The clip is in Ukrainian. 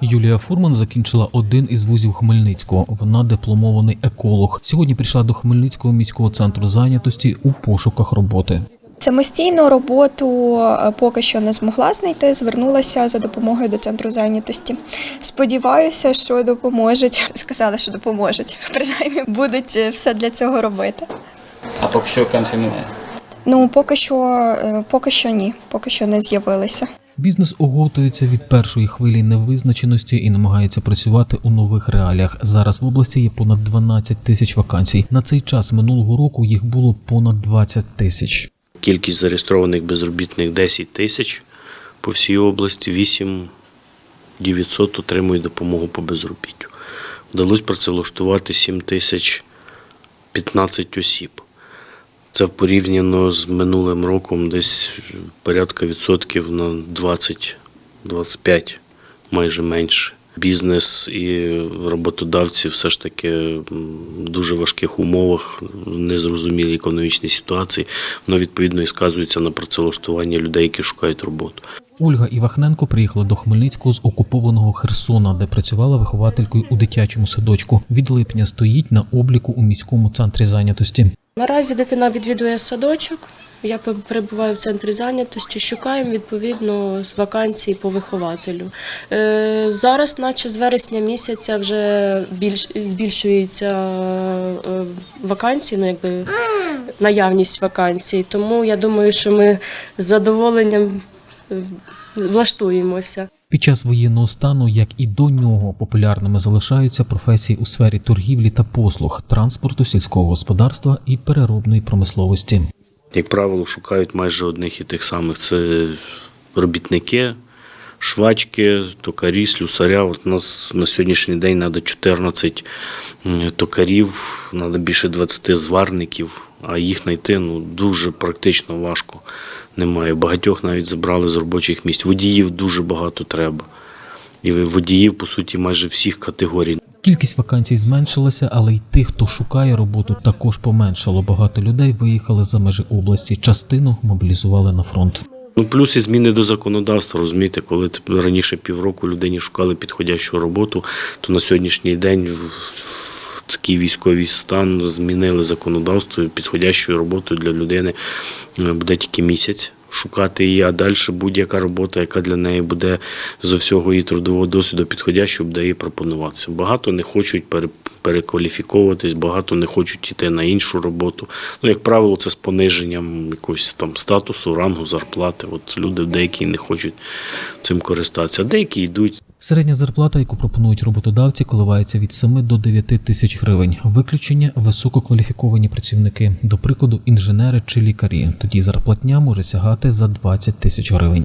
Юлія Фурман закінчила один із вузів Хмельницького. Вона дипломований еколог. Сьогодні прийшла до Хмельницького міського центру зайнятості у пошуках роботи. Самостійну роботу е, поки що не змогла знайти. Звернулася за допомогою до центру зайнятості. Сподіваюся, що допоможуть. Сказали, що допоможуть. Принаймні будуть е, все для цього робити. А поки що вакансій немає. Ну поки що, е, поки що ні, поки що не з'явилися. Бізнес оговтується від першої хвилі невизначеності і намагається працювати у нових реаліях. Зараз в області є понад 12 тисяч вакансій. На цей час минулого року їх було понад 20 тисяч. Кількість зареєстрованих безробітних 10 тисяч по всій області, 8 900 отримують допомогу по безробіттю. Вдалося працевлаштувати 7 тисяч 15 осіб. Це порівняно з минулим роком десь порядка відсотків на 20-25, майже менше. Бізнес і роботодавці все ж таки в дуже важких умовах, в незрозумілій економічній ситуації, воно відповідно і сказується на працевлаштування людей, які шукають роботу. Ольга Івахненко приїхала до Хмельницького з окупованого Херсона, де працювала вихователькою у дитячому садочку. Від липня стоїть на обліку у міському центрі зайнятості. Наразі дитина відвідує садочок. Я перебуваю в центрі зайнятості, шукаємо відповідно з вакансій по вихователю. Е, зараз, наче з вересня місяця, вже більш збільшується е, вакансії, ну якби наявність вакансій. Тому я думаю, що ми з задоволенням влаштуємося. Під час воєнного стану, як і до нього, популярними залишаються професії у сфері торгівлі та послуг, транспорту, сільського господарства і переробної промисловості. Як правило, шукають майже одних і тих самих. Це робітники, швачки, токарі, слюсаря. От у нас на сьогоднішній день треба 14 токарів, треба більше 20 зварників, а їх знайти ну, дуже практично важко. Немає. Багатьох навіть забрали з робочих місць. Водіїв дуже багато треба. І водіїв, по суті, майже всіх категорій. Кількість вакансій зменшилася, але й тих, хто шукає роботу, також поменшало. Багато людей виїхали за межі області. Частину мобілізували на фронт. Ну, плюс і зміни до законодавства, розумієте, коли раніше півроку людині шукали підходящу роботу, то на сьогоднішній день в, такий військовий стан змінили законодавство, підходящою роботою для людини е, буде тільки місяць. Шукати її, а далі будь-яка робота, яка для неї буде з всього її трудового досвіду підходяща, буде їй пропонуватися. Багато не хочуть пере- перекваліфіковуватись, багато не хочуть йти на іншу роботу. Ну, як правило, це з пониженням якогось там статусу, рангу, зарплати. От люди деякі не хочуть цим користатися, деякі йдуть. Середня зарплата, яку пропонують роботодавці, коливається від 7 до 9 тисяч гривень. Виключення висококваліфіковані працівники, до прикладу, інженери чи лікарі. Тоді зарплатня може сягати за 20 тисяч гривень.